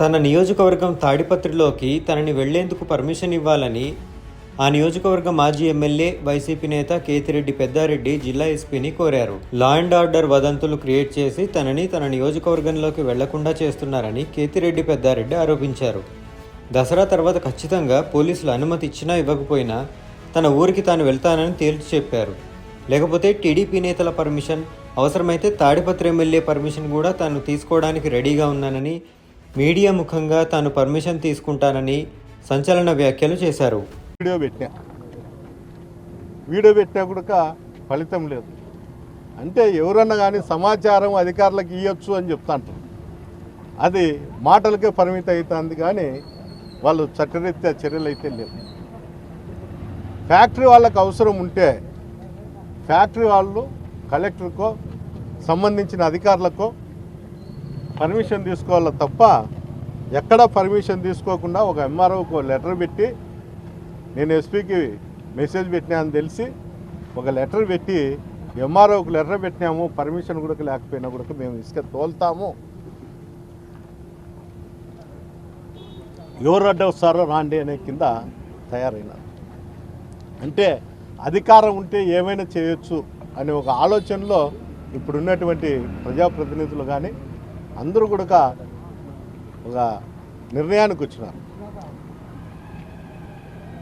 తన నియోజకవర్గం తాడిపత్రిలోకి తనని వెళ్ళేందుకు పర్మిషన్ ఇవ్వాలని ఆ నియోజకవర్గ మాజీ ఎమ్మెల్యే వైసీపీ నేత కేతిరెడ్డి పెద్దారెడ్డి జిల్లా ఎస్పీని కోరారు. లా అండ్ ఆర్డర్ వదంతులు క్రియేట్ చేసి తనని తన నియోజకవర్గంలోకి వెళ్ళకుండా చేస్తున్నారని కేతిరెడ్డి పెద్దారెడ్డి ఆరోపించారు. దసరా తర్వాత ఖచ్చితంగా పోలీసులు అనుమతి ఇచ్చినా ఇవ్వకపోయినా తన ఊరికి తాను వెళ్తానని తేల్చి చెప్పారు. లేకపోతే టీడీపీ నేతల పర్మిషన్ అవసరమైతే తాడిపత్రి ఎమ్మెల్యే పర్మిషన్ కూడా తాను తీసుకోవడానికి రెడీగా ఉన్నానని మీడియా ముఖంగా తాను పర్మిషన్ తీసుకుంటానని సంచలన వ్యాఖ్యలు చేశారు. వీడియో పెట్టినా. వీడియో పెట్టినా కూడా ఫలితం లేదు. అంటే ఎవరన్నా కానీ సమాచారం అధికారులకు ఇవ్వచ్చు అని చెప్తాంటారు అది మాటలకే పరిమితం అవుతుంది కానీ వాళ్ళు చట్టరీత్యా చర్యలు అయితే లేవు. ఫ్యాక్టరీ వాళ్ళకు అవసరం ఉంటే ఫ్యాక్టరీ వాళ్ళు కలెక్టర్కో సంబంధించిన అధికారులకో పర్మిషన్ తీసుకోవాలి తప్ప ఎక్కడ పర్మిషన్ తీసుకోకుండా ఒక ఎంఆర్ఓకు లెటర్ పెట్టి నేను ఎస్పీకి మెసేజ్ పెట్టినా అని తెలిసి ఒక లెటర్ పెట్టి ఎంఆర్ఓకి లెటర్ పెట్టినాము పర్మిషన్ కూడా లేకపోయినా కూడా మేము ఇసుక తోలుతాము. ఎవరు అడ్డ వస్తారో రాండి అనే కింద తయారైనారు. అంటే అధికారం ఉంటే ఏమైనా చేయొచ్చు అనే ఒక ఆలోచనలో ఇప్పుడున్నటువంటి ప్రజాప్రతినిధులు కానీ అందరూ కూడా ఒక నిర్ణయానికి వచ్చినారు.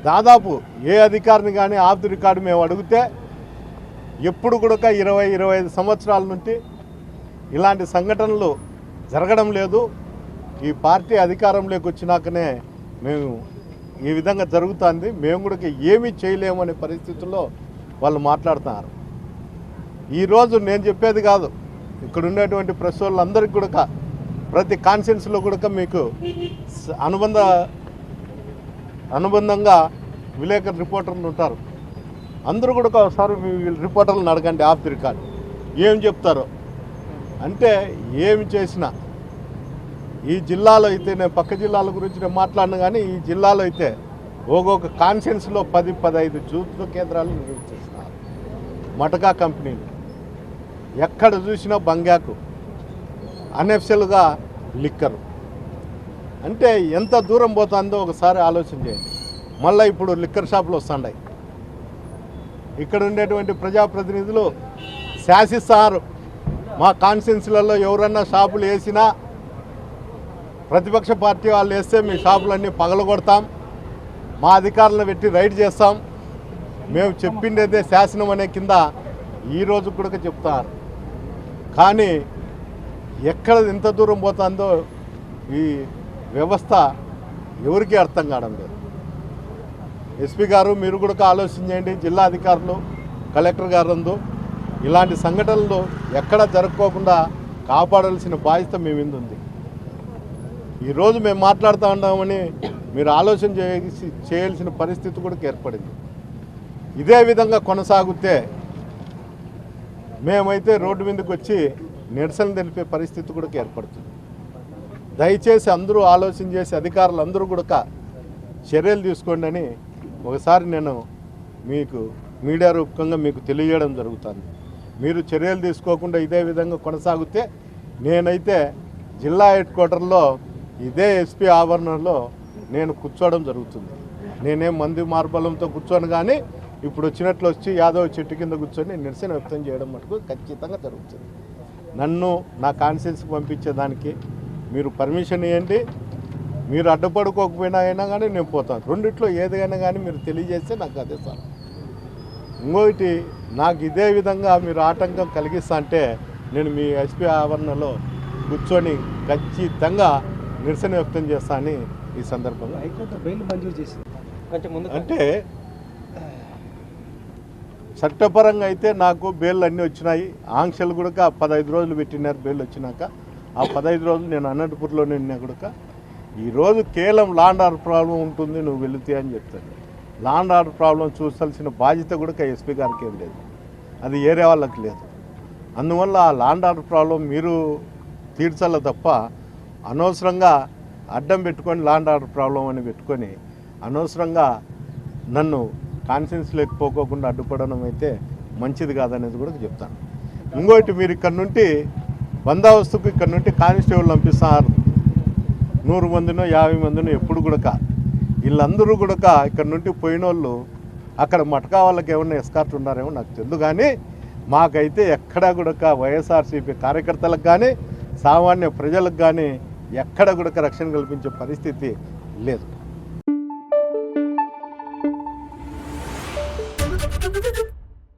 దాదాపు ఏ అధికారిని కానీ ఆఫ్ ది రికార్డు మేము అడిగితే ఎప్పుడు కూడా ఇరవై ఇరవై ఐదు సంవత్సరాల నుండి ఇలాంటి సంఘటనలు జరగడం లేదు. ఈ పార్టీ అధికారంలోకి వచ్చినాకనే మేము ఈ విధంగా జరుగుతుంది. మేము కూడా ఏమీ చేయలేమనే పరిస్థితుల్లో వాళ్ళు మాట్లాడుతున్నారు. ఈరోజు నేను చెప్పేది కాదు. ఇక్కడ ఉండేటువంటి ప్రెస్ వాళ్ళందరికీ కూడా ప్రతి కాన్ఫరెన్స్లో కూడా మీకు అనుబంధ అనుబంధంగా విలేకరు రిపోర్టర్లు ఉంటారు. అందరూ కూడా ఒకసారి మీ రిపోర్టర్లను అడగండి ఆఫ్ ది రికార్డ్. ఏం చెప్తారో. అంటే ఏమి చేసినా. ఈ జిల్లాలో అయితే నేను పక్క జిల్లాల గురించి నేను మాట్లాడను కానీ ఈ జిల్లాలో అయితే ఒక్కొక్క కాన్ఫరెన్స్లో పది పదహైదు జూత్ కేంద్రాలు నిర్వహిస్తున్నారు మటకా కంపెనీలు. ఎక్కడ చూసినా బంగాకు. అనెఫ్సెల్గా లిక్కరు. అంటే ఎంత దూరం పోతుందో ఒకసారి ఆలోచన చేయండి. మళ్ళీ ఇప్పుడు లిక్కర్ షాపులు వస్తున్నాయి. ఇక్కడ ఉండేటువంటి ప్రజాప్రతినిధులు శాసిస్తారు మా కాన్స్టిట్యున్సీలలో ఎవరన్నా షాపులు వేసినా ప్రతిపక్ష పార్టీ వాళ్ళు వేస్తే మీ షాపులన్నీ పగలగొడతాం. మా అధికారులను పెట్టి రైడ్ చేస్తాం. మేము చెప్పిండేదే శాసనం అనే కింద ఈరోజు కూడా చెప్తారు కానీ ఎక్కడ ఎంత దూరం పోతుందో ఈ వ్యవస్థ ఎవరికీ అర్థం కావడం లేదు. ఎస్పీ గారు మీరు కూడా ఆలోచన చేయండి. జిల్లా అధికారులు కలెక్టర్ గారు ఇలాంటి సంఘటనలు ఎక్కడ జరుపుకోకుండా కాపాడాల్సిన బాధ్యత మీ మీద ఉంది. ఈరోజు మేము మాట్లాడుతూ ఉన్నామని మీరు ఆలోచన చేసి చేయాల్సిన పరిస్థితి కూడా ఏర్పడింది. ఇదే విధంగా కొనసాగితే మేమైతే రోడ్డు మీదకి వచ్చి నిరసన తెలిపే పరిస్థితి కూడా ఏర్పడుతుంది. దయచేసి అందరూ ఆలోచన చేసి అధికారులు అందరూ కూడా చర్యలు తీసుకోండి అని ఒకసారి నేను మీకు మీడియా రూపకంగా మీకు తెలియజేయడం జరుగుతుంది. మీరు చర్యలు తీసుకోకుండా ఇదే విధంగా కొనసాగితే నేనైతే జిల్లా హెడ్ క్వార్టర్లో ఇదే ఎస్పీ ఆవరణలో నేను కూర్చోవడం జరుగుతుంది. నేనేం మంది మార్బలంతో కూర్చోను కానీ ఇప్పుడు వచ్చినట్లు వచ్చి యాదవ్ చెట్టు కింద కూర్చొని నిరసన వ్యక్తం చేయడం మటుకు ఖచ్చితంగా జరుగుతుంది. నన్ను నా కాన్షియన్స్కి పంపించేదానికి మీరు పర్మిషన్ ఇవ్వండి మీరు అడ్డుపడుకోకపోయినా అయినా కానీ నేను పోతాను రెండిట్లో ఏదైనా కానీ మీరు తెలియజేస్తే నాకు అదే సార్. ఇంకొకటి నాకు ఇదే విధంగా మీరు ఆటంకం కలిగిస్తా అంటే నేను మీ ఎస్పీ ఆవరణలో కూర్చొని ఖచ్చితంగా నిరసన వ్యక్తం చేస్తా అని ఈ సందర్భంగా అంటే చట్టపరంగా అయితే నాకు బెయిల్ అన్నీ వచ్చినాయి. ఆంక్షలు కూడా పదహైదు రోజులు పెట్టినారు బెయిల్ వచ్చినాక. ఆ పదహైదు రోజులు నేను అనంతపూర్లోనే ఉన్నా కూడా ఈరోజు కేవలం లాండ్ ఆర్డర్ ప్రాబ్లం ఉంటుంది నువ్వు వెళుతాయి అని చెప్తాను. లాండ్ ఆర్డర్ ప్రాబ్లం చూసాల్సిన బాధ్యత కూడా ఎస్పీ గారికి ఏం లేదు. అది ఏరే వాళ్ళకి లేదు. అందువల్ల ఆ లాండ్ ఆర్డర్ ప్రాబ్లం మీరు తీర్చాల తప్ప అనవసరంగా అడ్డం పెట్టుకొని లాండ్ ఆర్డర్ ప్రాబ్లం అని పెట్టుకొని అనవసరంగా నన్ను కాన్సెన్స్ లేకపోకుండా అడ్డుపడడం అయితే మంచిది కాదనేది కూడా చెప్తాను. ఇంకోటి మీరు ఇక్కడ నుండి బందోబస్తుకు ఇక్కడ నుండి కానిస్టేబుల్ పంపిస్తున్నారు నూరు మందినో యాభై మందినో ఎప్పుడు కూడా వీళ్ళందరూ కూడా ఇక్కడ నుండి పోయిన వాళ్ళు అక్కడ మటకా వాళ్ళకి ఏమన్నా ఎస్కార్ట్ ఉన్నారేమో నాకు తెలుదు కానీ మాకైతే ఎక్కడా కూడా వైఎస్ఆర్సీపీ కార్యకర్తలకు కానీ సామాన్య ప్రజలకు కానీ ఎక్కడ కూడా రక్షణ కల్పించే పరిస్థితి లేదు.